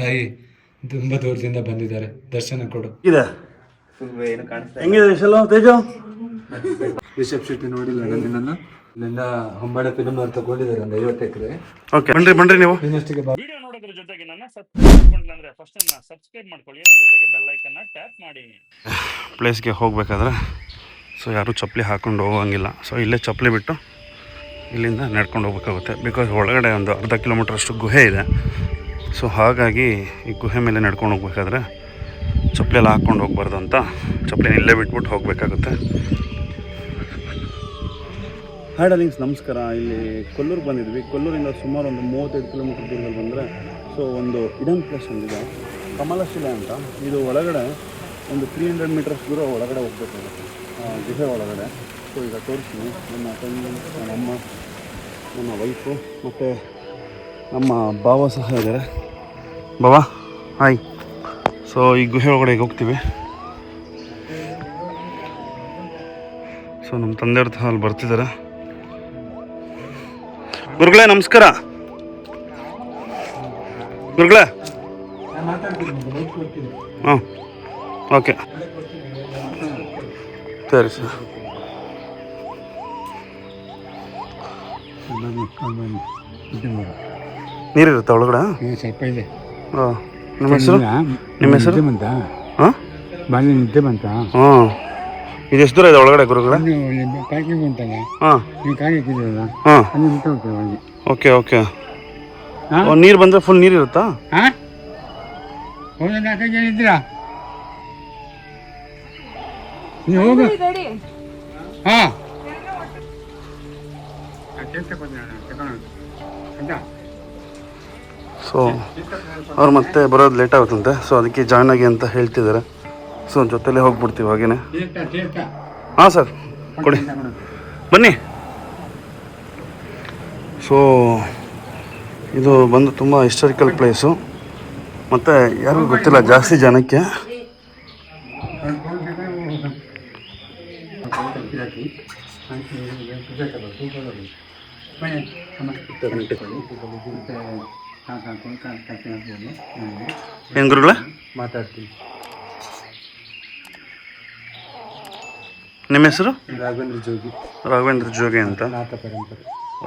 ತಾಯಿ ತುಂಬ ದೂರದಿಂದ ಬಂದಿದ್ದಾರೆ. ದರ್ಶನ ಕೊಡು. ಇದೆ. ಹೆಂಗಿದೆ ವಿಶಾಲು ತೇಜು? ರಿಷಬ್ ಶೆಟ್ಟಿ ನೋಡಿಲ್ಲ ನನ್ನ ಇಲ್ಲಿಂದ ಹೊಂಬಾಳೆ ಫಿಲ್ಮ್ ಅವ್ರು ತಗೊಂಡಿದ್ದಾರೆ ಒಂದು ಐವತ್ತು ಎಕರೆ. ಓಕೆ ಬನ್ರಿ ಬನ್ರಿ ನೀವು. ಇನ್ನಷ್ಟಿಗೆ ಬಾ. ವಿಡಿಯೋ ನೋಡೋದ್ರ ಜೊತೆಗೆ ನನ್ನ ಸಬ್ಸ್ಕ್ರೈಬ್ ಅಂದ್ರೆ ಫಸ್ಟ್ ಸಬ್ಸ್ಕ್ರೈಬ್ ಮಾಡ್ಕೊಳ್ಳಿ. ಅದ್ರ ಜೊತೆಗೆ ಬೆಲ್ ಐಕನ್ ಟ್ಯಾಪ್ ಮಾಡಿ. ಪ್ಲೇಸ್ಗೆ ಹೋಗ್ಬೇಕಾದ್ರೆ ಸೊ ಯಾರೂ ಚಪ್ಪಲಿ ಹಾಕೊಂಡು ಹೋಗಂಗಿಲ್ಲ. ಸೊ ಇಲ್ಲೇ ಚಪ್ಪಲಿ ಬಿಟ್ಟು ಇಲ್ಲಿಂದ ನಡ್ಕೊಂಡು ಹೋಗ್ಬೇಕಾಗುತ್ತೆ. ಬಿಕಾಸ್ ಒಳಗಡೆ ಒಂದು ಅರ್ಧ ಕಿಲೋಮೀಟ್ರ್ ಅಷ್ಟು ಗುಹೆ ಇದೆ. ಸೊ ಹಾಗಾಗಿ ಈ ಗುಹೆ ಮೇಲೆ ನಡ್ಕೊಂಡು ಹೋಗ್ಬೇಕಾದ್ರೆ ಚಪ್ಪಲಿ ಎಲ್ಲ ಹಾಕ್ಕೊಂಡು ಹೋಗ್ಬಾರ್ದು ಅಂತ. ಚಪ್ಪಲಿನ ಇಲ್ಲೇ ಬಿಟ್ಬಿಟ್ಟು ಹೋಗಬೇಕಾಗುತ್ತೆ. ಹಾಡಲಿಂಗ್ಸ್ ನಮಸ್ಕಾರ. ಇಲ್ಲಿ ಕೊಲ್ಲೂರಿಗೆ ಬಂದಿದ್ವಿ. ಕೊಲ್ಲೂರಿಂದ ಸುಮಾರು ಒಂದು ಮೂವತ್ತೈದು ಕಿಲೋಮೀಟರ್ ದೂರದಲ್ಲಿ ಬಂದರೆ, ಸೊ ಒಂದು ಇಡನ್ ಪ್ಲೇಸ್ ಒಂದಿದೆ. ಕಮಲಶಿಲೆ ಅಂತ. ಇದು ಒಳಗಡೆ ಒಂದು ತ್ರೀ ಹಂಡ್ರೆಡ್ ಮೀಟರ್ಸ್ ದೂರ ಒಳಗಡೆ ಹೋಗ್ಬೇಕಾಗುತ್ತೆ. ಗುಹೆ ಒಳಗಡೆ. ಸೊ ಈಗ ತೋರಿಸ್ತೀನಿ. ನನ್ನ ತಂಗಿ ನಮ್ಮ ನಮ್ಮ ವೈಫು ಮತ್ತು ನಮ್ಮ ಭಾವ ಸಹ ಇದ್ದಾರೆ ಬಾವಾ ಹಾಯ್. ಸೊ ಈ ಗುಹೆ ಒಳಗಡೆ ಈಗ ಹೋಗ್ತೀವಿ? ಸೊ ನಮ್ಮ ತಂದೆಯವ್ರ ಅಲ್ಲಿ ಬರ್ತಿದ್ದಾರೆ ಗುರುಗಳೇ ನಮಸ್ಕಾರ. ಗುರುಗಳೇ. ಹಾಂ ಓಕೆ. ಸರಿ ಸರ್. ನೀರಿರುತ್ತೆ ಒಳಗಡೆ? ಸ್ವಲ್ಪ ಇದೆ. ಹಾಂ ನಿಮ್ಮ ಹೆಸರು? ನಿಮ್ಮ ಹೆಸರು? ಬಂತ? ಹಾಂ? ಬಾಲ್ಯ ನಿದ್ದೆ ಬಂತ? ಹಾಂ. ಇದು ಎಷ್ಟು ದೂರ ಇದೆ ಒಳಗಡೆ ಗುರುಗಳ? ಪ್ಯಾಕಿಂಗ್ ಉಂಟಲ್ಲ. ಹಾಂ. ನೀವು ಕಾಯಿ ಹಾಕಿದ್ದೀರಲ್ಲ ಹಾಂ. ಅಲ್ಲಿ ಬಿಟ್ಟು ಹೋಗ್ತೇವೆ ಒಳಗೆ? Okay okay. ಹಾಂ? ನೀರು ಬಂದರೆ ಫುಲ್ ನೀರು ಇರುತ್ತಾ? ಹಾಂ? ಹೋದ ನಾಲ್ಕೈದು ಜನ ಇದ್ದೀರಾ? ನೀವು ಹೋಗು. ಹಾಂ. ಸೊ ಅವ್ರು ಮತ್ತೆ ಬರೋದು ಲೇಟ್ ಆಗುತ್ತಂತೆ. ಸೊ ಅದಕ್ಕೆ ಜಾಯ್ನ್ ಆಗಿ ಅಂತ ಹೇಳ್ತಿದ್ದಾರೆ. ಸೊ ಜೊತೆಲೇ ಹೋಗ್ಬಿಡ್ತೀವಿ ಹಾಗೇನೆ. ಹಾಂ ಸರ್ ಕೊಡಿ. ಬನ್ನಿ. ಸೊ ಇದು ಬಂದು ತುಂಬ ಹಿಸ್ಟಾರಿಕಲ್ ಪ್ಲೇಸು ಮತ್ತು ಯಾರಿಗೂ ಗೊತ್ತಿಲ್ಲ, ಜಾಸ್ತಿ ಜನಕ್ಕೆ. ಏನು ಗುರುಗಳೇ ಮಾತಾಡ್ತೀನಿ. ನಿಮ್ಮ ಹೆಸರು? ರಾಘವೇಂದ್ರ ಜೋಗಿ. ರಾಘವೇಂದ್ರ ಜೋಗಿ ಅಂತ? ನಾಥ ಪರಂಪರೆ.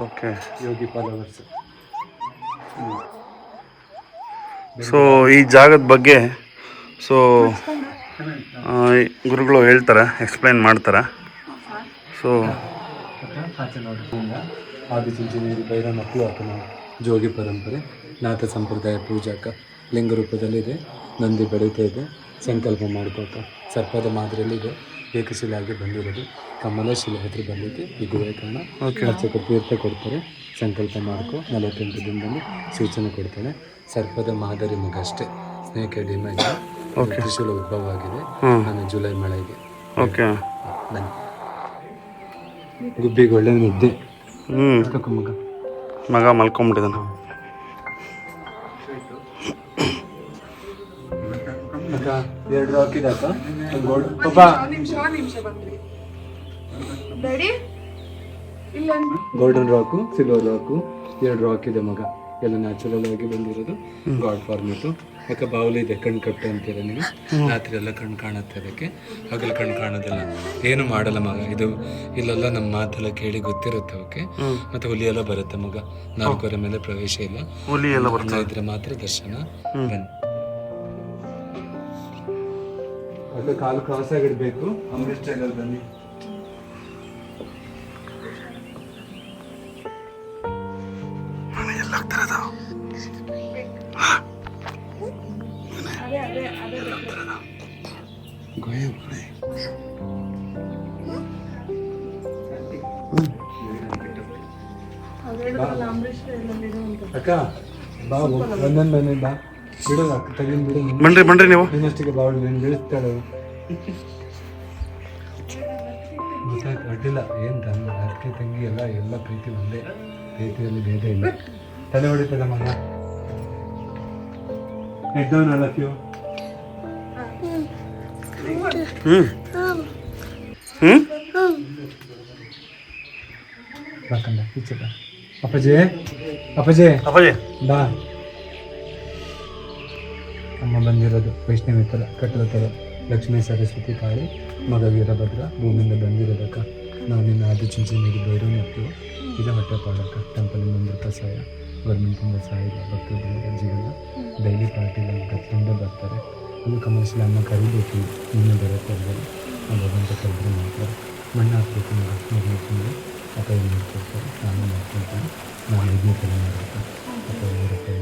ಓಕೆ. ಯೋಗಿ ಫಾಲೋವರ್ಸ್ ಸೊ ಈ ಜಾಗದ ಬಗ್ಗೆ ಸೊ ಗುರುಗಳು ಹೇಳ್ತಾರೆ ಎಕ್ಸ್ಪ್ಲೈನ್ ಮಾಡ್ತಾರೆ. ಸೊ ಆದಿಚುಂಚನೇರಿ ಭೈರ ಮಕ್ಕಳು ಆತನ ಜೋಗಿ ಪರಂಪರೆ ನಾಥ ಸಂಪ್ರದಾಯ ಪೂಜಾಕ ಲಿಂಗ ರೂಪದಲ್ಲಿದೆ ನಂದಿ ಬೆಳೀತಾ ಇದೆ ಸಂಕಲ್ಪ ಮಾಡ್ಕೋತ ಸರ್ಪದ ಮಾದರಿಯಲ್ಲಿದೆ ಏಕಶಿಲಾಗಿ ಬಂದಿರೋದು ಕಮಲ ಶಿಲೆ ಹತ್ರ ಬಂದೈತಿ ಈ ಗುಹೆ ಕಾರಣ ಅರ್ಚಕ ತೀರ್ಥ ಕೊಡ್ತಾರೆ ಸಂಕಲ್ಪ ಮಾಡ್ಕೊ ನಲವತ್ತೆಂಟು ದಿನದಲ್ಲಿ ಸೂಚನೆ ಕೊಡ್ತಾನೆ. ಸರ್ಪದ ಮಾದರಿ ಮಗಷ್ಟೇ ಸ್ನೇಕ್ ಹೆಡ್ ಇಮೇಜ್ ತ್ರಿಶೂಲ ಉದ್ಭವ ಆಗಿದೆ ನಾನು ಜುಲೈ ಮಳೆಗೆ. ಓಕೆ ಗುಬ್ಬಿಗೆ ಒಳ್ಳೆ ನಿದ್ದೆ. ಹ್ಞೂ ಮಗ ಮಲ್ಕೊಂಬಿಟ್ಟಿದ್ದಾನೆ. ಎರಡು ಗೋಲ್ಡನ್ ರಾಕು ಸಿಲ್ವರ್ ರಾಕು ಎರಡು ರಾಕ್ ಇದೆ ಮಗ. ಎಲ್ಲ ನ್ಯಾಚುರಲ್ ಆಗಿ ಬಂದಿರೋದು ಗಾಡ್ ಫಾರ್ಮೇಟು ಯಾಕೆ ಬಾವಲಿ ಇದೆ ಕಣ್ ಕಟ್ಟು ಅಂತೀರ ನೀವು? ರಾತ್ರಿ ಎಲ್ಲ ಕಣ್ ಕಾಣುತ್ತೆ ಅದಕ್ಕೆ. ಹಗಲು ಕಣ್ ಕಾಣೋದಿಲ್ಲ. ಏನು ಮಾಡಲ್ಲ ಮಗ. ಇದು ಇಲ್ಲೆಲ್ಲ ನಮ್ಮ ಮಾತೆಲ್ಲ ಕೇಳಿ ಗೊತ್ತಿರುತ್ತೆ ಅವಕ್ಕೆ. ಮತ್ತೆ ಹುಲಿ ಎಲ್ಲ ಬರುತ್ತೆ ಮಗ. ನಾಲ್ಕೂವರೆ ಮೇಲೆ ಪ್ರವೇಶ ಇಲ್ಲ. ಹುಲಿ ಎಲ್ಲ ಬರ್ತಾ ಇದ್ರೆ ಮಾತ್ರ ದರ್ಶನ. ಬನ್ನಿ. ಅದು ಕಾಲು ಕ್ರಾಸ್ ಆಗಿಡ್ಬೇಕು ಅಮೃತ್ ಸ್ಟೈಲಲ್ಲಿ ಬನ್ನಿ. ಗೋಯ ಗೋಯ ಅಕ್ಕ ಬಾ ಒಂದೊಂದು ಮನೆ ಬಾ ಬಿಡು ಅಕ್ಕ ಬಿಡು ಬನ್ರಿ ಬನ್ರಿ ನೀವು ಇನ್ನಷ್ಟಿಗೆ ಬಾವಳು ನೀನು ಬೀಳಿಸ್ತಾಳೆ ಗೊತ್ತಾಯ್ತು ಅಡ್ಡಿಲ್ಲ ಏನು ತಂದ ಅಕ್ಕಿ ತಂಗಿ ಎಲ್ಲ ಎಲ್ಲ ಪ್ರೀತಿ ಒಂದೇ ಪ್ರೀತಿಯಲ್ಲಿ ಭೇದ ಇಲ್ಲ ತಲೆ ಹೊಡಿತದ ಮಗ ಎಡ್ಡವನ್ ಅಲ್ಲ ಕ್ಯೂ ಹ್ಞೂ ಹ್ಞೂ ಅಪ್ಪಾಜಿ ಅಪ್ಪಾಜಿ. ಅಪ್ಪಾಜಿ. ಬಾ. ಅಮ್ಮ ಬಂದಿರೋದು ವೈಷ್ಣವಿ ಥರ ಕಟ್ಟದ ಥರ ಲಕ್ಷ್ಮೀ ಸರಸ್ವತಿ ತಾಯಿ ಮಗ ವೀರಭದ್ರ ಭೂಮಿಯಿಂದ ಬಂದಿರೋದಕ್ಕ. ನಾವು ನಿನ್ನ ಆದಿ ಚಿಂಚನಗಿರಿ ಬೈರೋನಿ ಹಾಕ್ತೀವಿ ಇದು ಹೊಟ್ಟೆ ಪಾಡಕ್ಕ ಟೆಂಪಲಿಂದ ಒಂದು ಕಸಾಯ ಸಹಾಯ ಗೌರ್ಮೆಂಟಿಂದ ಸಹಾಯ ಭಕ್ತರು ಜೀವನ. ಡೈಲಿ ಪಾರ್ಟಿಗಳು ಕತ್ಕೊಂಡು ಬರ್ತಾರೆ. ಅದು ಕಮರ್ಷಿಯಲ್ ಅಮ್ಮ ಕರಿಬೇಕು ಇನ್ನೂ ಬರುತ್ತೆ ಆ ಭಗವಂತ ಕರೆದ್ರೆ ಮಾಡ್ತಾರೆ ಮಣ್ಣು ಹಾಕ್ಬೇಕು ಮಗ ಮೂರನೇ ಅಪ್ಪ ಏನು ಮಾಡ್ಕೊಡ್ತಾರೆ? ನಾನು ನಾನು ಮಾಡಬೇಕು. ಅಪ್ಪ ಇರುತ್ತೆ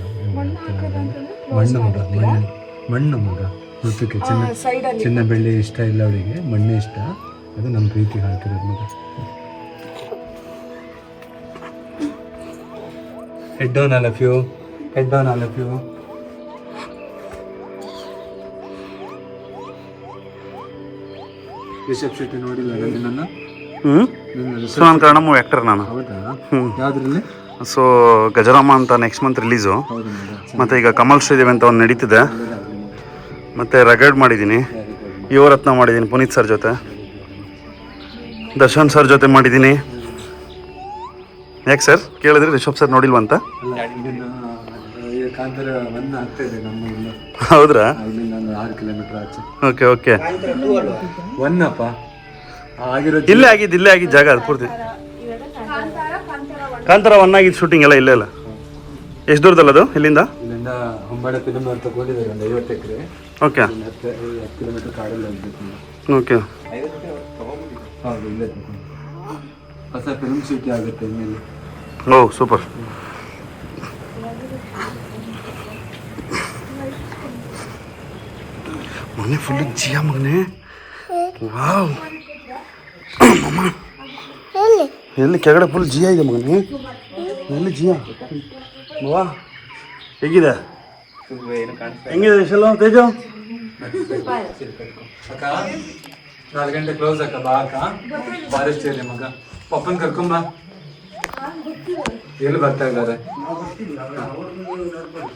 ಮಣ್ಣು ಮಗ ಮಣ್ಣು ಮಣ್ಣು ಮಗ. ಮೃತಕ್ಕೆ ಚಿನ್ನ ಚಿನ್ನ ಬೆಳ್ಳಿ ಇಷ್ಟ ಇಲ್ಲ ಅವಳಿಗೆ ಮಣ್ಣೇ ಇಷ್ಟ. ಅದು ನಮ್ಮ ಪ್ರೀತಿಗೆ ಹಾಕಿರೋದು ಮಗ. Head down love you head down I love Rishab Shetty ನೋಡಿಲ್ಲ ಹ್ಞೂ ಸೊ ನಾನು ಕನ್ನಡ ಮೂವಿ ಆ್ಯಕ್ಟರ್ ನಾನು ಹೌದಾ? ಯಾವ್ದ್ರಲ್ಲಿ? ಸೊ ಗಜರಾಮ ಅಂತ ನೆಕ್ಸ್ಟ್ ಮಂತ್ ರಿಲೀಸು ಮತ್ತು ಈಗ ಕಮಲ್ ಶ್ರೀದೇವಿ ಅಂತ ಒಂದು ನಡೀತಿದೆ. ಮತ್ತು ರಗಡ್ ಮಾಡಿದ್ದೀನಿ. ಯುವರತ್ನ ಮಾಡಿದ್ದೀನಿ ಪುನೀತ್ ಸರ್ ಜೊತೆ. ದರ್ಶನ್ ಸರ್ ಜೊತೆ ಮಾಡಿದ್ದೀನಿ. ಯಾಕೆ ಸರ್? ಕೇಳಿದ್ರಿ ರಿಷಬ್ ಸರ್ ನೋಡಿಲ್ವಂತ? ಕಾಂತಾರ ಒನ್ ಆಗ್ತಾ ಇದೆ ನಮ್ಮ ಇಲ್ಲ. ಹೌದ್ರಾ? ಇಲ್ಲಿಂದ ಒಂದು ಆರು ಕಿಲೋಮೀಟರ್ ಆಚೆ. Okay okay. ಒನ್ ಅಪ್ಪ ಆಗಿರೋ ಇಲ್ಲೇ ಆಗಿದ್ದು ಇಲ್ಲೇ ಆಗಿದ್ದು ಜಾಗ ಅದು ಪೂರ್ತಿ. ಕಾಂತಾರ ಒನ್ ಆಗಿದ್ದು ಶೂಟಿಂಗ್ ಎಲ್ಲ ಇಲ್ಲೇ ಅಲ್ಲ? ಎಷ್ಟು ದೂರದಲ್ಲ ಅದು ಇಲ್ಲಿಂದ? ಇಲ್ಲಿಂದ ಹೊಂಬಾಳೆ ಫಿಲ್ಮ್ ಅಂತ ತಗೊಂಡಿದ್ದಾರೆ ಒಂದು ಐವತ್ತು ಎಕರೆ. ಓಕೆ. ಹತ್ತು ಹತ್ತು ಕಿಲೋಮೀಟರ್ ಕಾಡಲ್ಲಿ ಹೋಗ್ಬೇಕು. ಓಕೆ. ಹೌದು ಇಲ್ಲೇ. ಹೊಸ ಫಿಲ್ಮ್ ಶೂಟಿ ಆಗುತ್ತೆ ಇನ್ಮೇಲೆ ಓ ಸೂಪರ್. ಮನೆ ಫುಲ್ ಜಿಯ ಮಗನೆ. ವಾವ್ ಮಮ್ಮ. ಎಲ್ಲಿ? ಕೆಳಗಡೆ ಫುಲ್ ಜಿಯಾ ಇದೆ ಮಗನೆ. ಎಲ್ಲಿ ಜಿಯಾ? ವಾ ಹೇಗಿದೆ? ಹೆಂಗಿದೆ ಶೆಲ್ಲ ತೇಜು? ಅಕ್ಕ ನಾಲ್ಕು ಗಂಟೆ ಕ್ಲೋಸ್ ಅಕ್ಕ ಬಾ ಅಕ್ಕ. ಫಾರೆಸ್ಟ್ ಏರಿಯಾ ಮಗ. ಪಪ್ಪನ್ ಕರ್ಕೊಂಬ ಎಲ್ಲಿ ಬರ್ತಾ ಇದ್ದಾರೆ?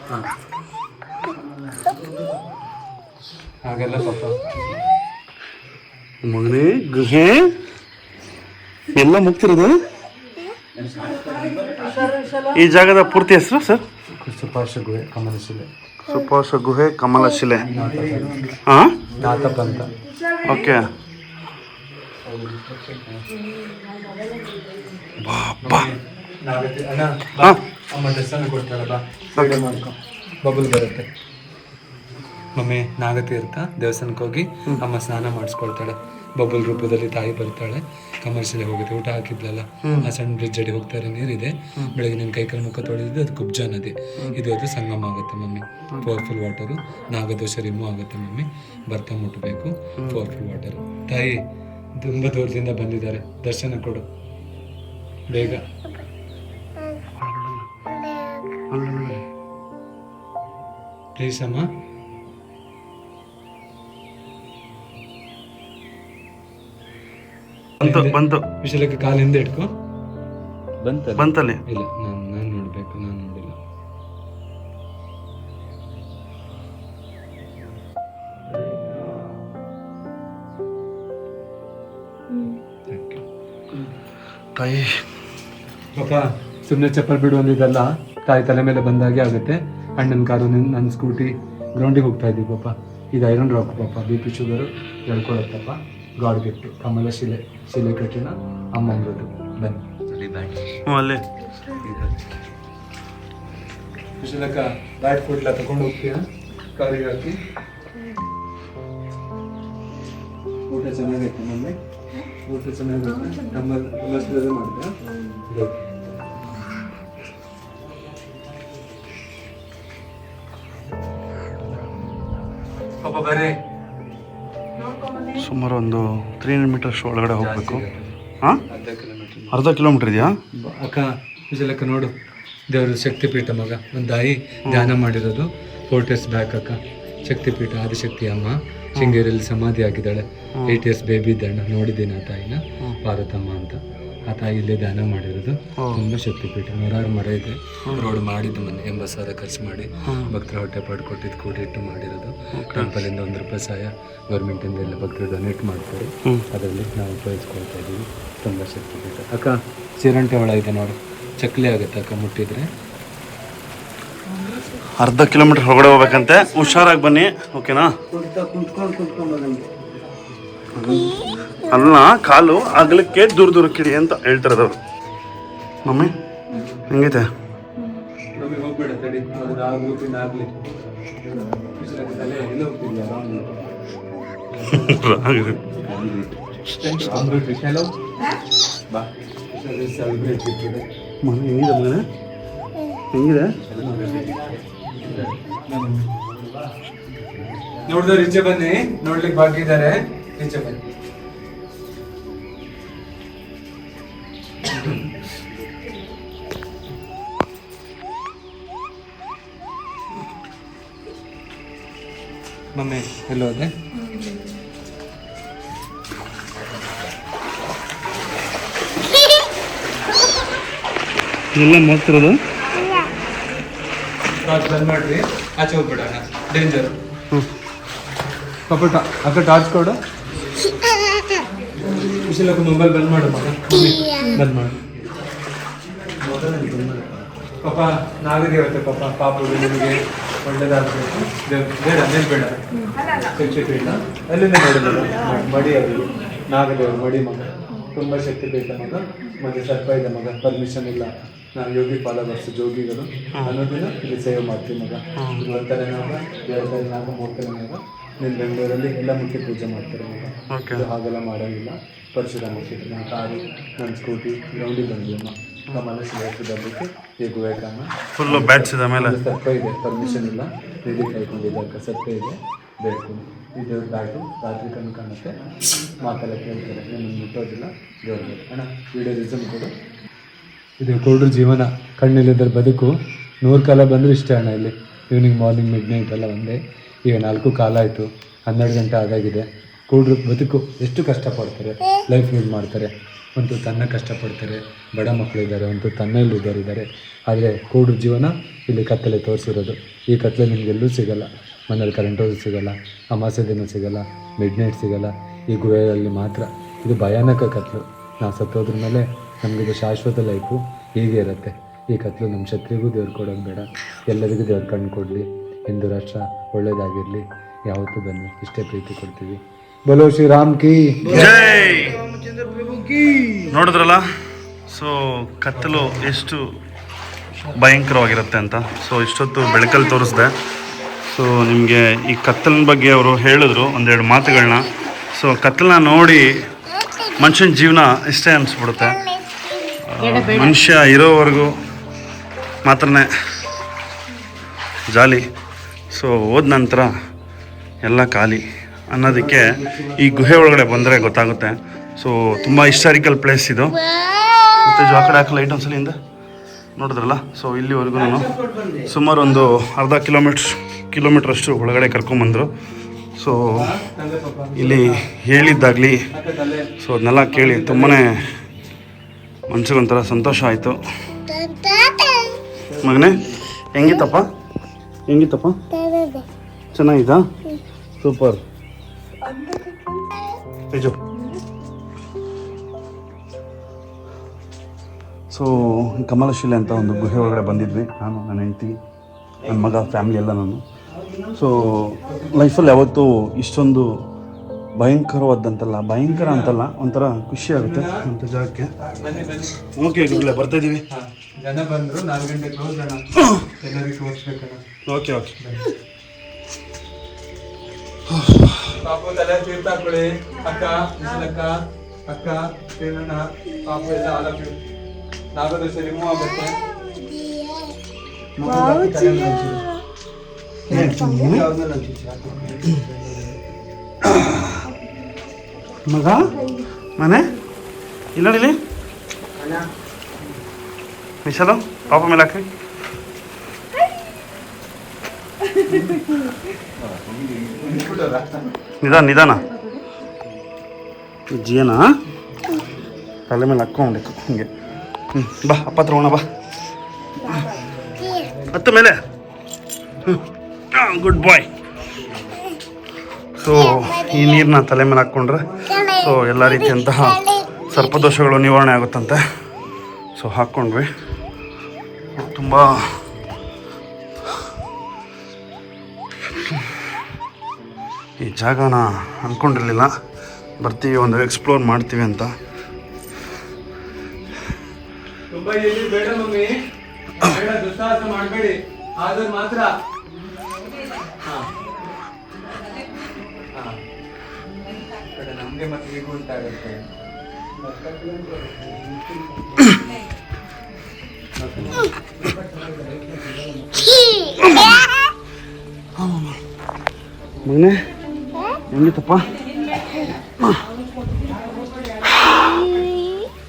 ಹಾ. ಹಾಗೆಲ್ಲ ಪಾಪ ಮಗನೇ ಗುಹೆ? ಎಲ್ಲ ಮುಗ್ತಿರೋದು? ಈ ಜಾಗದ ಪೂರ್ತಿ ಹೆಸರು ಸರ್? ಸುಪಾರ್ಶ ಗುಹೆ ಕಮಲಶಿಲೆ ಸುಪಾಸ ಗುಹೆ ಕಮಲ ಶಿಲೆ. ಹಾಂ ನಾಥಪ್ಪ ಅಂತ ಓಕೆ ನಾಗತಿ ಅಣ್ಣ ಬಾ. ಅಮ್ಮ ಡ್ರೆಸ್ಸನ್ನು ಮಾಡ್ಕೊ. ಬಬಲ್ ಬರುತ್ತೆ. ಮಮ್ಮಿ ನಾಗತೀರ್ಥ ದೇವಸ್ಥಾನಕ್ಕೆ ಹೋಗಿ ಅಮ್ಮ ಸ್ನಾನ ಮಾಡಿಸ್ಕೊಳ್ತಾಳೆ. ಬಬಲ್ ರೂಪದಲ್ಲಿ ತಾಯಿ ಬರ್ತಾಳೆ. ಕಮರ್ಷಿಯಲ್ ಹೋಗುತ್ತೆ ಊಟ ಹಾಕಿದ್ಲಲ್ಲ. ಆ ಸಣ್ಣ ಬ್ರಿಡ್ಜ್ ಅಡಿ ಹೋಗ್ತಾರೆ ನೀರಿದೆ. ಬೆಳಗ್ಗೆ ನನ್ನ ಕೈ ಕಾಲು ಮುಖ ತೊಳೆದಿದ್ದು ಅದು ಕುಬ್ಜ ನದಿ. ಇದು ಅದು ಸಂಗಮ ಆಗುತ್ತೆ ಮಮ್ಮಿ. ಪವರ್ಫುಲ್ ವಾಟರು ನಾಗದೋಷ ರಿಮೂವ್ ಆಗುತ್ತೆ ಮಮ್ಮಿ. ಬರ್ತಾ ಮುಟ್ಟಬೇಕು ಪವರ್ಫುಲ್ ವಾಟರು ತಾಯಿ ತುಂಬ ದೂರದಿಂದ ಬಂದಿದ್ದಾರೆ. ದರ್ಶನ ಕೊಡು. ಬೇಗ. ಪ್ಲೀಸ್ ಅಮ್ಮ. ಬಂತು ಬಂತು. ವಿಶಾಲಕ್ಕೆ ಕಾಲಿಂದ ಇಟ್ಕೋ. ಬಂತಲ್ಲಿ? ಇಲ್ಲ ನಾನು ನಾನು ನೋಡಬೇಕು ನಾನು ನೋಡಿಲ್ಲ. ತಾಯಿ. ಪಾಪ ಸುಮ್ಮನೆ ಚಪ್ಪಲ್ ಬಿಡು ಅಂದಿದ್ದಲ್ಲ ತಾಯಿ ತಲೆ ಮೇಲೆ ಬಂದಾಗೆ ಆಗುತ್ತೆ. ಅಣ್ಣನ ಕಾರು ನನ್ನ ಸ್ಕೂಟಿ ಗ್ರೌಂಡಿಗೆ ಹೋಗ್ತಾ ಇದ್ದೀವಿ ಪಾಪ. ಇದು ಐರನ್ ರಾಕ್ ಪಾಪ ಬಿ ಪಿ ಶುಗರು ಹೇಳ್ಕೊಳತ್ತಪ್ಪ ಗಾಡ್ ಗಿಫ್ಟ್ ಕಮಲ ಶಿಲೆ ಶಿಲೆ ಕಟ್ಟಿನ ಅಮ್ಮಂದ್ರದ್ದು ಬನ್ನಿ ಹ್ಞೂ ಅಲ್ಲಿ ಕುಶಲಕ್ಕ ಬ್ಯಾಟ್ ಫುಡ್ಲ ತಗೊಂಡು ಹೋಗ್ತೀಯಾ ಕಾರಿಗೆ ಹಾಕಿ ಊಟ ಚೆನ್ನಾಗೈತೆ ಮಮ್ಮಿ ಊಟ ಚೆನ್ನಾಗೈತೆ ನಮ್ಮ ಮಸ್ತ್ ಮಾಡಿದೆ ಪಾಪ ಬರೇ ಸುಮಾರು ಒಂದು ತ್ರೀ ಹಂಡ್ರೆಡ್ ಮೀಟರ್ಸ್ ಒಳಗಡೆ ಹೋಗಬೇಕು. ಹಾಂ? ಅರ್ಧ ಕಿಲೋಮೀಟರ್ ಇದೆಯಾ? ಅಕ್ಕ ವಿಜಯಲಕ್ಕ ನೋಡು. ದೇವರ ಶಕ್ತಿಪೀಠ ಮಗ. ಒಂದು ತಾಯಿ ಧ್ಯಾನ ಮಾಡಿರೋದು. ಫೋರ್ ಇಯರ್ಸ್ ಬ್ಯಾಕ್ ಅಕ್ಕ. ಶಕ್ತಿಪೀಠ ಆದಿಶಕ್ತಿ ಅಮ್ಮ ಶೃಂಗೇರಿಯಲ್ಲಿ ಸಮಾಧಿ ಆಗಿದ್ದಾಳೆ ಏಟ್ ಇಯರ್ಸ್ ಬೇಬಿ ಇದ್ದಾಳೆ. ನೋಡಿದ್ದೀನಿ ಆ ತಾಯಿನ ಭಾರತಮ್ಮ ಅಂತ. ಆ ತಾಯಿ ಇಲ್ಲೇ ಧ್ಯಾನ ಮಾಡಿರೋದು. ತುಂಬ ಶಕ್ತಿಪೀಠ ನೂರಾರು ಮರ ಇದೆ. ರೋಡ್ ಮಾಡಿದ್ದು ಮನೆ ಎಂಬತ್ತು ಸಾವಿರ ಖರ್ಚು ಮಾಡಿ ಭಕ್ತರ ಹೊಟ್ಟೆ ಪಾಡು ಕೊಟ್ಟಿದ್ದು ಕೂಡಿಟ್ಟು ಮಾಡಿರೋದು. ಟೆಂಪಲಿಂದ ಒಂದು ರೂಪಾಯಿ ಸಹಾಯ ಗೌರ್ಮೆಂಟಿಂದ ಎಲ್ಲ ಭಕ್ತರು ಡೊನೇಟ್ ಮಾಡ್ತಾರೆ. ಅದರಲ್ಲಿ ನಾವು ಉಪಯೋಗಿಸ್ಕೊಳ್ತಾ ಇದ್ದೀವಿ ತುಂಬ ಶಕ್ತಿಪೀಠ ಅಕ್ಕ ಚಿರಂಟೆ ಒಳ ಇದೆ ನೋಡಿ. ಚಕ್ಲಿ ಆಗುತ್ತೆ ಅಕ್ಕ ಮುಟ್ಟಿದ್ರೆ. ಅರ್ಧ ಕಿಲೋಮೀಟರ್ ಹೊರಗಡೆ ಹೋಗ್ಬೇಕಂತೆ. ಹುಷಾರಾಗಿ ಬನ್ನಿ. ಓಕೆನಾ ಅಲ್ಲ ಕಾಲು ಅಗಲಕ್ಕೆ ದೂರ ದೂರಕ್ಕಿಡಿ ಅಂತ ಹೇಳ್ತಾರದವ್ರು ಮಮ್ಮಿ ಹೆಂಗೈತೆ? ನೋಡಿದ್ರೆ ಹೆಂಗಿದೆ ಮಗನೇ? ಹೆಂಗಿದೆ? ನೋಡಿದವ್ರು ಈಚೆ ಬನ್ನಿ. ನೋಡ್ಲಿಕ್ಕೆ ಬಾಕಿದ್ದಾರೆ ಈಚೆ ಬನ್ನಿ ಮಮ್ಮಿ ಎಲ್ಲೋ ಅದೇ ಎಲ್ಲ ಮಾಡ್ತಿರೋದು ಬಂದ್ ಮಾಡ್ರಿ ಆಚೆ ಹೋಗ್ಬಿಡೋಣ. ಡೇಂಜರ್ ಕಪಟ ಅಕ್ಕ ಟಾರ್ಚ್ ಕೊಡು. ಕುಶಲಕ್ಕ ಮೊಬೈಲ್ ಬಂದ್ ಮಾಡು ಮಗ. ಬಂದ್ ಮಾಡು. ಪಾಪ ನಾಗದೇವತೆ ಪಾಪ. ಪಾಪ ನಿಮಗೆ ಒಳ್ಳೇದಾಗಬೇಕು. ಬೇಡ ಮೇಲ್ ಬೇಡ ಶಿಕ್ಷೆ ಬೇಡ ಅಲ್ಲಿಂದ ನೋಡಿಲ್ಲ ಮಡಿ ಅದು. ನಾಗದೇವರು ಮಡಿ ಮಗ. ತುಂಬ ಶಕ್ತಿ ಬೇಕಾ ಮಗ. ಮತ್ತೆ ಸರ್ಪ ಇದೆ ಮಗ. ಪರ್ಮಿಷನ್ ಇಲ್ಲ. ನಾವು ಯೋಗಿ ಫಾಲೋವರ್ಸ್ ಜೋಗಿಗಳು. ಅನ್ನೋದನ್ನ ಇಲ್ಲಿ ಸೇವೆ ಮಾಡ್ತೀವಿ ಮಗ. ಒಂಥರ ನಾಗ ಎರಡು ನಾಗ ಮೂರು ನಾಗ ನೀನು ಬೆಂಗಳೂರಲ್ಲಿ ಎಲ್ಲ ಮುಖ್ಯ ಪೂಜೆ ಮಾಡ್ತಾರೆ ಓಕೆ ಹಾಗೆಲ್ಲ ಮಾಡೋಂಗಿಲ್ಲ. ಪರಶುರಾಮ ಕ್ಷೇತ್ರ ನನ್ನ ಕಾರು ನನ್ನ ಸ್ಕೂಟಿ ಗ್ರೌಂಡಿಗೆ ಬಂದ್ವಿ ಅಮ್ಮ ಕಮಲ ಹೇಗು ಬರಲಿಕ್ಕೆ ಈ ಗುವೇಕಮ್ಮ ಫುಲ್ಲು ಬ್ಯಾಟ್ಸ್ ಇದೆ ಮೇಲೆ? ಸರ್ಪ ಇದೆ. ಪರ್ಮಿಷನ್ ಇಲ್ಲ. ನಿಧಿ ಕಾಯ್ಕೊಂಡಿದ್ದಾಗ ಸರ್ಪ ಇದೆ. ಬೇಕು. ಇದು ಬ್ಯಾಟು ರಾತ್ರಿ ಕಣ್ಣು ಕಾಣುತ್ತೆ. ಮಾತೆಲ್ಲ ಕೇಳ್ತಾರೆ. ನಿಮ್ಮನ್ನು ಮುಟ್ಟೋದಿಲ್ಲ. ದೇವ್ರಿಗೆ ಅಣ್ಣ ವಿಡಿಯೋ ರಿಸಮ್ ಕೊಡು. ಇದು ಕುರುಡ್ರ ಜೀವನ. ಕಣ್ಣಿಲ್ಲದ್ರ ಬದುಕು. ನೂರು ಕಾಲ ಬಂದರೂ ಇಷ್ಟೇ ಅಣ್ಣ ಇಲ್ಲಿ. ಈವ್ನಿಂಗ್ ಮಾರ್ನಿಂಗ್ ಮಿಡ್ ನೈಟ್ ಎಲ್ಲ ಒಂದೇ. ಈಗ ನಾಲ್ಕು ಕಾಲ ಆಯಿತು. ಹನ್ನೆರಡು ಗಂಟೆ ಆಗಾಗಿದೆ. ಕೂಡ್ರು ಬದುಕು ಎಷ್ಟು ಕಷ್ಟಪಡ್ತಾರೆ. ಲೈಫ್ ಲೀಡ್ ಮಾಡ್ತಾರೆ. ಒಂದು ತನ್ನ ಕಷ್ಟಪಡ್ತಾರೆ. ಬಡ ಮಕ್ಕಳಿದ್ದಾರೆ ಒಂದು ತನ್ನಲ್ಲಿ ಇದ್ದಾರೆ. ಆದರೆ ಕೂಡ್ರ ಜೀವನ ಇಲ್ಲಿ ಕತ್ತಲೆ ತೋರಿಸಿರೋದು. ಈ ಕತ್ತಲೆ ನಿಮಗೆಲ್ಲೂ ಸಿಗಲ್ಲ. ಮನೇಲಿ ಕರೆಂಟ್ ಹೋಗಿ ಸಿಗಲ್ಲ. ಅಮಾಸೆ ದಿನ ಸಿಗಲ್ಲ. ಮಿಡ್ ನೈಟ್ ಸಿಗಲ್ಲ. ಈ ಗುಹೆಯಲ್ಲಿ ಮಾತ್ರ. ಇದು ಭಯಾನಕ ಕತ್ಲು. ನಾವು ಸತ್ತೋದ್ರ ಮೇಲೆ ನಮಗಿದು ಶಾಶ್ವತ ಲೈಫು. ಹೀಗೆ ಇರುತ್ತೆ. ಈ ಕತ್ಲು ನಮ್ಮ ಶತ್ರಿಗೂ ದೇವ್ರು ಕೊಡೋದು ಬೇಡ. ಎಲ್ಲರಿಗೂ ದೇವ್ರು ಕಣ್ಣು ಕೊಡಲಿ. ಹಿಂದೂ ರಾಷ್ಟ್ರ ಒಳ್ಳೇದಾಗಿರಲಿ ಯಾವತ್ತೂ ಬನ್ನಿ ಇಷ್ಟೇ ಪ್ರೀತಿ ಕೊಡ್ತೀವಿ. ಬಲೋ ಶ್ರೀರಾಮ್ ಕಿ. ಜೈ! ನೋಡಿದ್ರಲ್ಲ? ಸೊ ಕತ್ತಲು ಎಷ್ಟು ಭಯಂಕರವಾಗಿರುತ್ತೆ ಅಂತ. ಸೊ ಇಷ್ಟೊತ್ತು ಬೆಳಕಲ್ಲಿ ತೋರಿಸ್ದೆ. ಸೊ ನಿಮಗೆ ಈ ಕತ್ತಲಿನ ಬಗ್ಗೆ ಅವರು ಹೇಳಿದ್ರು ಒಂದೆರಡು ಮಾತುಗಳನ್ನ ಸೊ ಕತ್ತಲನ್ನ ನೋಡಿ ಮನುಷ್ಯನ ಜೀವನ ಇಷ್ಟೇ ಅನಿಸ್ಬಿಡುತ್ತೆ. ಮನುಷ್ಯ ಇರೋವರೆಗೂ ಮಾತ್ರನೇ ಜಾಲಿ. ಸೊ ಹೋದ ನಂತರ ಎಲ್ಲ ಖಾಲಿ ಅನ್ನೋದಕ್ಕೆ ಈ ಗುಹೆ ಒಳಗಡೆ ಬಂದರೆ ಗೊತ್ತಾಗುತ್ತೆ. ಸೊ ತುಂಬ ಹಿಸ್ಟಾರಿಕಲ್ ಪ್ಲೇಸ್ ಇದು. ಮತ್ತೆ ಆ ಕಡೆ ಹಾಕಿ ಲೈಟ್ ಹಿಂದೆ? ನೋಡಿದ್ರಲ್ಲ? ಸೊ ಇಲ್ಲಿವರೆಗೂ ನಾನು ಸುಮಾರು ಒಂದು ಅರ್ಧ ಕಿಲೋಮೀಟ್ರ್ ಕಿಲೋಮೀಟ್ರಷ್ಟು ಒಳಗಡೆ ಕರ್ಕೊಂಬಂದರು ಸೊ ಇಲ್ಲಿ ಹೇಳಿದ್ದಾಗಲಿ ಸೊ ಅದನ್ನೆಲ್ಲ ಕೇಳಿ ತುಂಬಾ ಮನ್ಸಿಗೊಂಥರ ಸಂತೋಷ ಆಯಿತು. ಮಗನೇ, ಹೆಂಗಿತ್ತಪ್ಪ? ಹೆಂಗಿತ್ತಪ್ಪ? ಚೆನ್ನಾಗಿತ್ತಾ ಸೂಪರ್. ತೇಜು. ಸೊ ಕಮಲಶಿಲೆ ಅಂತ ಒಂದು ಗುಹೆ ಒಳಗಡೆ ಬಂದಿದ್ವಿ. ನಾನು ನನ್ನ ಹೆಂಡತಿ ನನ್ನ ಮಗ ಫ್ಯಾಮಿಲಿ ಎಲ್ಲ ನಾನು. ಸೊ ಲೈಫಲ್ಲಿ ಯಾವತ್ತೂ ಇಷ್ಟೊಂದು ಭಯಂಕರವಾದಂತಲ್ಲ ಭಯಂಕರ ಅಂತಲ್ಲ ಒಂಥರ ಖುಷಿ ಆಗುತ್ತೆ ಅಂತ ಜಾಗಕ್ಕೆ. ಓಕೆ ಗುಡ್ಲೆ ಬರ್ತಾ ಇದ್ದೀವಿ ಜನ ಬಂದರು ನಾಲ್ಕು ಗಂಟೆ ಕ್ಲೋಸ್ ಅಣ್ಣ. ಎಲ್ಲರಿಗೂ ತೋರಿಸ್ಬೇಕಣ್ಣ ಓಕೆ ಓಕೆ ಪಾಪು ತಲೆ ತೀರ್ಥ ಹಾಕೊಳ್ಳಿ ಅಕ್ಕ ಅಕ್ಕ ಅಕ್ಕ ಕಿರಣ ಪಾಪು ಎಲ್ಲ ಆಲ ನಾಗದೋಷ ರಿಮೂವ್ ಆಗುತ್ತೆ ಮಗ, ಮನೆ? ಇಲ್ಲ ಇಲ್ಲಿ? ವಿಶಾಲು, ಪಾಪ ಮೇಲೆ ಹಾಕಿ. ನಿಧಾನ ನಿಧಾನ. ಜೀನ ತಲೆ ಮೇಲೆ ಹಾಕ್ಕೊಂಬೇಕು ಹಿಂಗೆ. ಹ್ಞೂ ಬಾ, ಅಪ್ಪ ಹತ್ರ ಹೋಗೋಣ, ಬಾ. ಹತ್ತು ಮೇಲೆ. ಹ್ಞೂ ಗುಡ್ ಬಾಯ್ ಸೊ ಈ ನೀರನ್ನ ತಲೆ ಮೇಲೆ ಹಾಕ್ಕೊಂಡ್ರೆ ಸೊ ಎಲ್ಲ ರೀತಿಯಂತಹ ಸರ್ಪದೋಷಗಳು ನಿವಾರಣೆ ಆಗುತ್ತಂತೆ. ಸೊ ಹಾಕ್ಕೊಂಡ್ವಿ. ತುಂಬ ಈ ಜಾಗನ ಅಂದ್ಕೊಂಡಿರಲಿಲ್ಲ ಬರ್ತೀವಿ ಒಂದು ಎಕ್ಸ್ಪ್ಲೋರ್ ಮಾಡ್ತೀವಿ ಅಂತ. ಮಗನೇ? ಹೆಂಗಿತ್ತಪ್ಪ?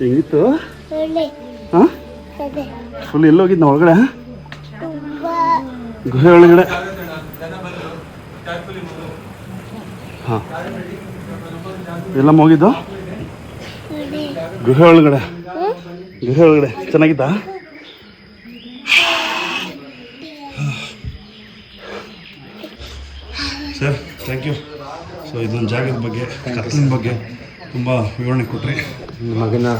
ಹೆಂಗಿತ್ತು? ಹಾಂ? ಫುಲ್ ಎಲ್ಲೋಗಿದ್ನ ಒಳಗಡೆ? ಗುಹೆ ಒಳಗಡೆ. ಹಾಂ. ಎಲ್ಲ ಹೋಗಿದ್ದು ಗುಹೆ ಒಳಗಡೆ. ಗುಹೆ ಒಳಗಡೆ. ಚೆನ್ನಾಗಿದ್ದ ಸರ್ ಥ್ಯಾಂಕ್ ಯು ಸೊ ಇದೊಂದು ಜಾಗದ ಬಗ್ಗೆ ಕತ್ತಲಿನ ಬಗ್ಗೆ ತುಂಬ ವಿವರಣೆ ಕೊಟ್ಟರೆ ನಿಮ್ಮ ಮಗನ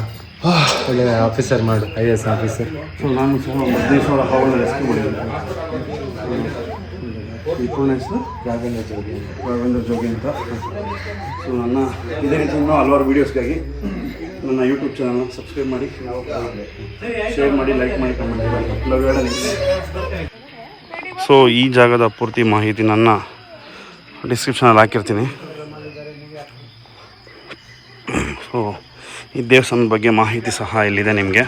ಒಳ್ಳೆ ಆಫೀಸರ್ ಮಾಡಿ ಐ ಎಸ್ ಆಫೀಸರ್. ಸೊ ನಾನು ಸಹ ಮದ್ದೇಶ್ವರ ಹಾವಳ ರೆಸ್ಕ್ಯೂ ಮಾಡಿದ್ದೀನಿ. ಈ ಫೋನ್ ಹೆಸರು? ರಾಘವೇಂದ್ರ ಜೋಗಿ. ರಾಘವೇಂದ್ರ ಜೋಗಿ ಅಂತ. ಸೊ ನನ್ನ ಇದೇ ರೀತಿ ಇನ್ನೂ ಹಲವಾರು ವೀಡಿಯೋಸ್ಗಾಗಿ ನನ್ನ ಯೂಟ್ಯೂಬ್ ಚಾನಲ್ ಸಬ್ಸ್ಕ್ರೈಬ್ ಮಾಡಿ ಶೇರ್ ಮಾಡಿ ಲೈಕ್ ಮಾಡಿ ಕಮೆಂಟ್ ಮಾಡಿ. ಸೊ ಈ ಜಾಗದ ಪೂರ್ತಿ ಮಾಹಿತಿ ನನ್ನ ಡಿಸ್ಕ್ರಿಪ್ಷನಲ್ಲಿ ಹಾಕಿರ್ತೀನಿ. ಸೊ ಈ ದೇವಸ್ಥಾನದ ಬಗ್ಗೆ ಮಾಹಿತಿ ಸಹ ಇಲ್ಲಿದೆ ನಿಮಗೆ?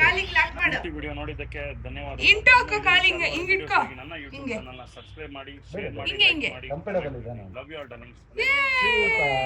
ಕಾಲಿಗೆ ಲಾಕ್ ಮಾಡು. ವಿಡಿಯೋ ನೋಡಿದ್ದಕ್ಕೆ ಧನ್ಯವಾದ ನನ್ನ ಯೂಟ್ಯೂಬ್ ಹಿಂಗೆ. ಚಾನಲ್ನ ಸಬ್ಸ್ಕ್ರೈಬ್ ಮಾಡಿ ಶೇರ್ ಮಾಡಿ ಲವ್ ಯು ಆರ್ ಡರ್ಲಿಂಗ್ಸ್